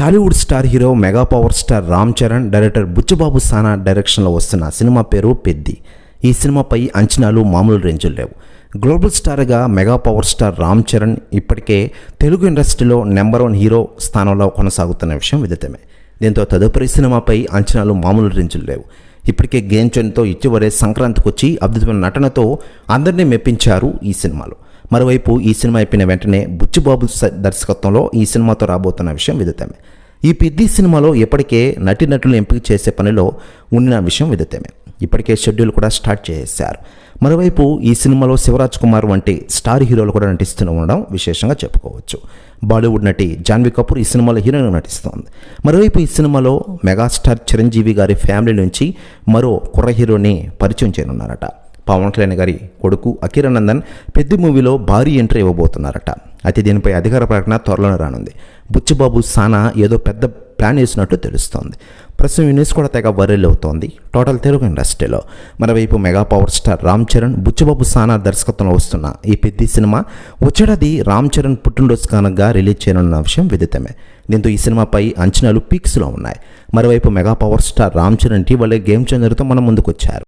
Tollywood star hero mega power star Ram Charan director Buchibabu Sana డైరెక్షన్లో వస్తున్న cinema పేరు పెద్ది. ఈ సినిమాపై అంచనాలు మామూలు రేంజులు లేవు. గ్లోబల్ స్టార్గా mega power star Ram Charan ఇప్పటికే తెలుగు ఇండస్ట్రీలో నెంబర్ వన్ హీరో స్థానంలో కొనసాగుతున్న విషయం విదితమే. దీంతో తదుపరి సినిమాపై అంచనాలు మామూలు రేంజులు లేవు. ఇప్పటికే గేమ్ చరణ్తో ఇటీవలే సంక్రాంతికి వచ్చి అద్భుతమైన నటనతో అందరినీ మెప్పించారు ఈ సినిమాలో. మరోవైపు ఈ సినిమా అయిపోయిన వెంటనే బుచ్చిబాబు దర్శకత్వంలో ఈ సినిమాతో రాబోతున్న విషయం విదితమే. ఈ పెద్ది సినిమాలో ఇప్పటికే నటీనటులు ఎంపిక చేసే పనిలో ఉన్న విషయం విదితమే. ఇప్పటికే షెడ్యూల్ కూడా స్టార్ట్ చేశారు. మరోవైపు ఈ సినిమాలో శివరాజ్ కుమార్ వంటి స్టార్ హీరోలు కూడా నటిస్తూ ఉండడం విశేషంగా చెప్పుకోవచ్చు. బాలీవుడ్ నటి జాన్వీ కపూర్ ఈ సినిమాలో హీరోయిన్ నటిస్తోంది. మరోవైపు ఈ సినిమాలో మెగాస్టార్ చిరంజీవి గారి ఫ్యామిలీ నుంచి మరో కుర్ర హీరోని పరిచయం చేయనున్నారట. పవన్ కళ్యాణ్ గారి కొడుకు అకిరానందన్ పెద్ద మూవీలో భారీ ఎంట్రీ ఇవ్వబోతున్నారట. అయితే దీనిపై అధికార ప్రకటన త్వరలోనే రానుంది. బుచ్చిబాబు సానా ఏదో పెద్ద ప్లాన్ వేసినట్టు తెలుస్తోంది. ప్రస్తుతం ఈ న్యూస్ కూడా తెగ వైరల్ అవుతోంది. టోటల్ తెలుగు ఇండస్ట్రీలో మరోవైపు mega power star Ram Charan Buchibabu Sana దర్శకత్వంలో వస్తున్న ఈ పెద్ద సినిమా వచ్చేడాది రామ్ చరణ్ పుట్టినరోజు కానుకగా రిలీజ్ చేయనున్న విషయం విదితమే. దీంతో ఈ సినిమాపై అంచనాలు పీక్స్లో ఉన్నాయి. మరోవైపు mega power star Ram Charan ఇటీవలే గేమ్ చేంజర్తో మన ముందుకు వచ్చారు